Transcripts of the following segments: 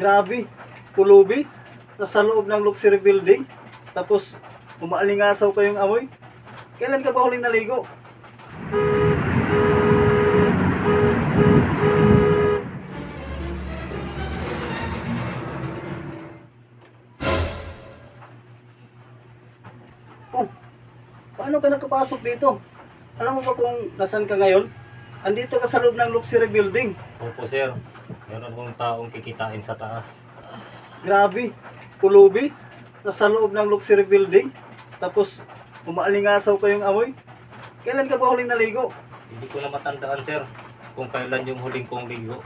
Grabe, pulubi. Nasa loob ng luxury building. Tapos, umaalingasaw kayong amoy. Kailan ka ba huling naligo? Oh, paano ka nakapasok dito? Alam mo ba kung nasan ka ngayon? Andito ka sa loob ng luxury building. Opo sir, meron kong taong kikitain sa taas. Grabe, pulubi. Nasa loob ng luxury building. Tapos, umaalingasaw kayong amoy. Kailan ka ba huling naligo? Hindi ko na matandaan sir kung kailan yung huling kong ligo.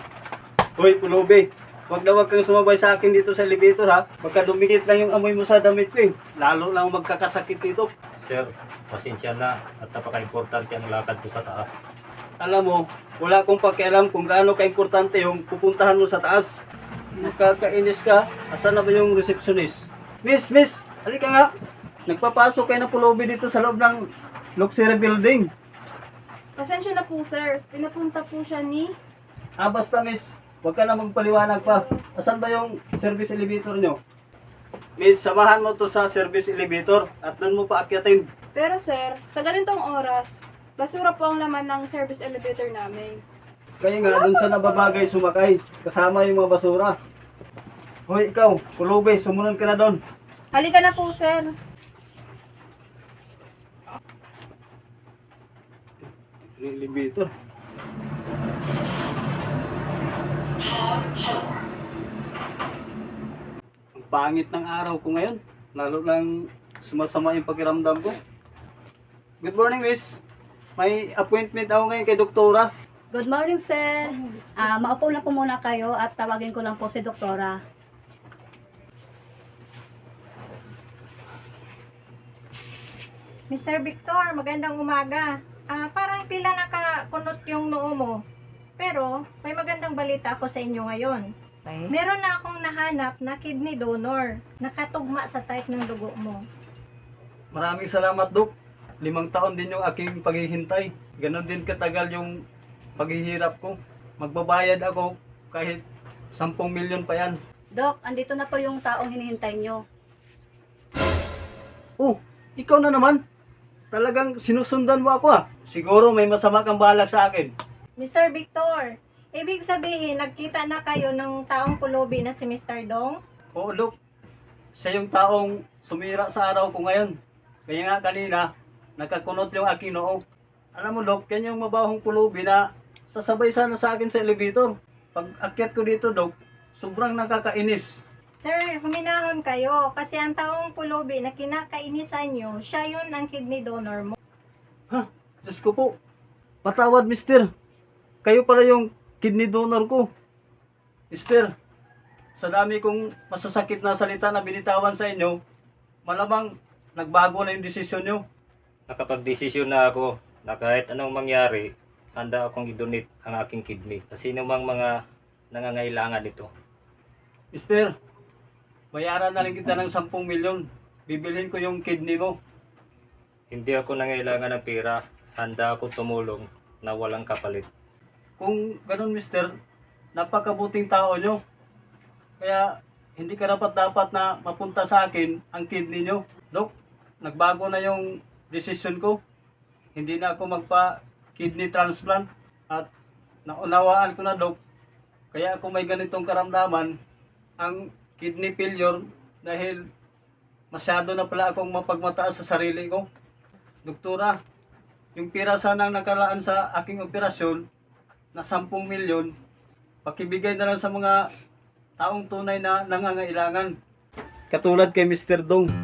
Hoy, pulubi. Huwag na huwag kang sumabay sa akin dito sa elevator ha. Pagka dumikit lang yung amoy mo sa damit ko eh. Lalo lang magkakasakit dito. Sir, pasensya na at napaka-importante ang lakad ko sa taas. Alam mo, wala akong pakialam kung gaano ka-importante yung pupuntahan mo sa taas. Nakakainis ka. Asan na ba yung receptionist? Miss, miss, halika nga. Nagpapasok kayo ng pulubi dito sa loob ng luxury building. Pasensya na po, sir. Pinapunta po siya ni... Ah, basta miss, huwag ka na magpaliwanag pa. Asan ba yung service elevator nyo? Miss, samahan mo to sa service elevator at doon mo paakyatin. Pero sir, sa ganitong oras, basura po ang laman ng service elevator namin. Kaya nga, doon sa nababagay sumakay, kasama yung mga basura. Hoy, ikaw, pulubi, sumunod ka na doon. Halika na po, sir. Elevator. Ang pangit ng araw ko ngayon. Lalo lang sumasama yung pakiramdam ko. Good morning, miss. May appointment ako ngayon kay doktora. Good morning, sir. Ah, maupo na po muna kayo at tawagin ko lang po si Doktora. Mr. Victor, magandang umaga. Ah, parang tila nakakunot yung noo mo. Pero, may magandang balita ako sa inyo ngayon. Meron na akong nahanap na kidney donor. Nakatugma sa type ng dugo mo. Maraming salamat, Dok. Limang taon din yung aking paghihintay. Ganon din katagal yung paghihirap ko. Magbabayad ako kahit 10 milyon pa yan. Dok, andito na po yung taong hinihintay nyo. Oh, ikaw na naman. Talagang sinusundan mo ako ah. Siguro may masama kang balak sa akin. Mr. Victor, ibig sabihin, nagkita na kayo ng taong pulubi na si Mr. Dong? Oo, Dok. Siya yung taong sumira sa araw ko ngayon. Kaya nga kanina, nakakunot yung aking noo. Alam mo, Dok, yan yung mabahong pulubi na sasabay sana sa akin sa elevator. Pag akyat ko dito, Dok, sobrang nakakainis. Sir, huminahon kayo kasi ang taong pulubi na kinakainisan nyo, siya yun ang kidney donor mo. Ha? Diyos ko po. Patawad, mister. Kayo pala yung kidney donor ko. Mister, sa dami kong masasakit na salita na binitawan sa inyo, malamang nagbago na yung desisyon nyo. Nakapag-desisyon na ako na kahit anong mangyari, handa akong i-donate ang aking kidney sa sino mang mga nangangailangan nito. Mister, bayaran na lang kita ng 10 milyon. Bibilhin ko yung kidney mo. Hindi ako nangailangan ng pera, handa ako tumulong na walang kapalit. Kung ganun, mister, napakabuting tao nyo. Kaya, hindi ka dapat dapat na mapunta sa akin ang kidney nyo. Dok, nagbago na yung decision ko. Hindi na ako magpa-kidney transplant. At naunawaan ko na, Dok. Kaya ako may ganitong karamdaman, ang kidney failure dahil masyado na pala akong mapagmataas sa sarili ko. Doktora, yung pira sanang nakalaan sa aking operasyon na 10 milyon, pakibigay na lang sa mga taong tunay na nangangailangan. Katulad kay Mr. Dong.